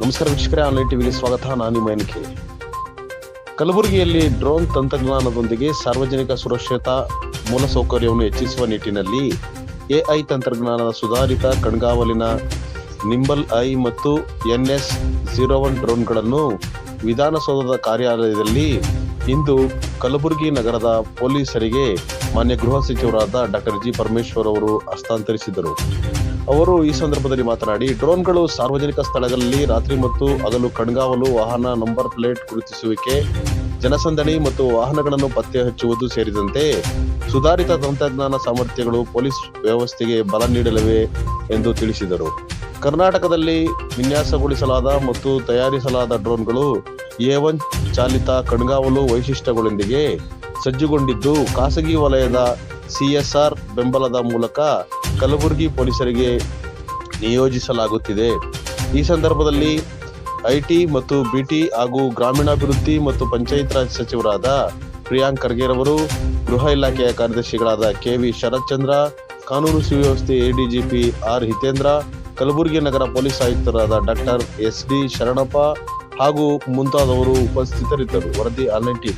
ನಮಸ್ಕಾರ ವೀಕ್ಷಕರೇ ಆನ್ಲೈನ್ ಟಿವಿಗೆ ಸ್ವಾಗತ. ನಾನು ನಿಮ್ಮ ಕಲಬುರಗಿಯಲ್ಲಿ ಡ್ರೋನ್ ತಂತ್ರಜ್ಞಾನದೊಂದಿಗೆ ಸಾರ್ವಜನಿಕ ಸುರಕ್ಷತಾ ಮೂಲಸೌಕರ್ಯವನ್ನು ಹೆಚ್ಚಿಸುವ ನಿಟ್ಟಿನಲ್ಲಿ ಎಐ ತಂತ್ರಜ್ಞಾನದ ಸುಧಾರಿತ ಕಣ್ಗಾವಲಿನ ನಿಂಬಲ್ ಐ ಮತ್ತು ಎನ್ಎಸ್ ಜೀರೋ ಒನ್ ಡ್ರೋನ್ಗಳನ್ನು ವಿಧಾನಸೌಧದ ಕಾರ್ಯಾಲಯದಲ್ಲಿ ಇಂದು ಕಲಬುರಗಿ ನಗರದ ಪೊಲೀಸರಿಗೆ ಮಾನ್ಯ ಗೃಹ ಸಚಿವರಾದ ಡಾಕ್ಟರ್ ಜಿ ಪರಮೇಶ್ವರ್ ಅವರು ಹಸ್ತಾಂತರಿಸಿದರು. ಅವರು ಈ ಸಂದರ್ಭದಲ್ಲಿ ಮಾತನಾಡಿ, ಡ್ರೋನ್ಗಳು ಸಾರ್ವಜನಿಕ ಸ್ಥಳಗಳಲ್ಲಿ ರಾತ್ರಿ ಮತ್ತು ಅದನ್ನು ಕಣ್ಗಾವಲು, ವಾಹನ ನಂಬರ್ ಪ್ಲೇಟ್ ಗುರುತಿಸುವಿಕೆ, ಜನಸಂದಣಿ ಮತ್ತು ವಾಹನಗಳನ್ನು ಪತ್ತೆ ಹಚ್ಚುವುದು ಸೇರಿದಂತೆ ಸುಧಾರಿತ ತಂತ್ರಜ್ಞಾನ ಸಾಮರ್ಥ್ಯಗಳು ಪೊಲೀಸ್ ವ್ಯವಸ್ಥೆಗೆ ಬಲ ನೀಡಲಿವೆ ಎಂದು ತಿಳಿಸಿದರು. ಕರ್ನಾಟಕದಲ್ಲಿ ವಿನ್ಯಾಸಗೊಳಿಸಲಾದ ಮತ್ತು ತಯಾರಿಸಲಾದ ಡ್ರೋನ್ಗಳು ಎ ಒನ್ ಚಾಲಿತ ಕಣ್ಗಾವಲು ವೈಶಿಷ್ಟ್ಯಗಳೊಂದಿಗೆ ಸಜ್ಜುಗೊಂಡಿದ್ದು, ಖಾಸಗಿ ವಲಯದ ಸಿಎಸ್ಆರ್ ಬೆಂಬಲದ ಮೂಲಕ ಕಲಬುರಗಿ ಪೊಲೀಸರಿಗೆ ನಿಯೋಜಿಸಲಾಗುತ್ತಿದೆ. ಈ ಸಂದರ್ಭದಲ್ಲಿ ಐಟಿ ಮತ್ತು ಬಿಟಿ ಹಾಗೂ ಗ್ರಾಮೀಣಾಭಿವೃದ್ಧಿ ಮತ್ತು ಪಂಚಾಯತ್ ರಾಜ್ ಸಚಿವರಾದ ಪ್ರಿಯಾಂಕ್ ಖರ್ಗೆರವರು ಗೃಹ ಇಲಾಖೆಯ ಕಾರ್ಯದರ್ಶಿಗಳಾದ ಕೆ ವಿ ಶರತ್ಚಂದ್ರ, ಕಾನೂನು ಸುವ್ಯವಸ್ಥೆ ಎಡಿಜಿಪಿ ಆರ್. ಹಿತೇಂದ್ರ, ಕಲಬುರಗಿ ನಗರ ಪೊಲೀಸ್ ಆಯುಕ್ತರಾದ ಡಾಕ್ಟರ್ ಎಸ್ ಡಿ ಶರಣಪ್ಪ ಹಾಗೂ ಮುಂತಾದವರು ಉಪಸ್ಥಿತರಿದ್ದರು. ವರದಿ ಆನ್ಲೈನ್ ಟಿವಿ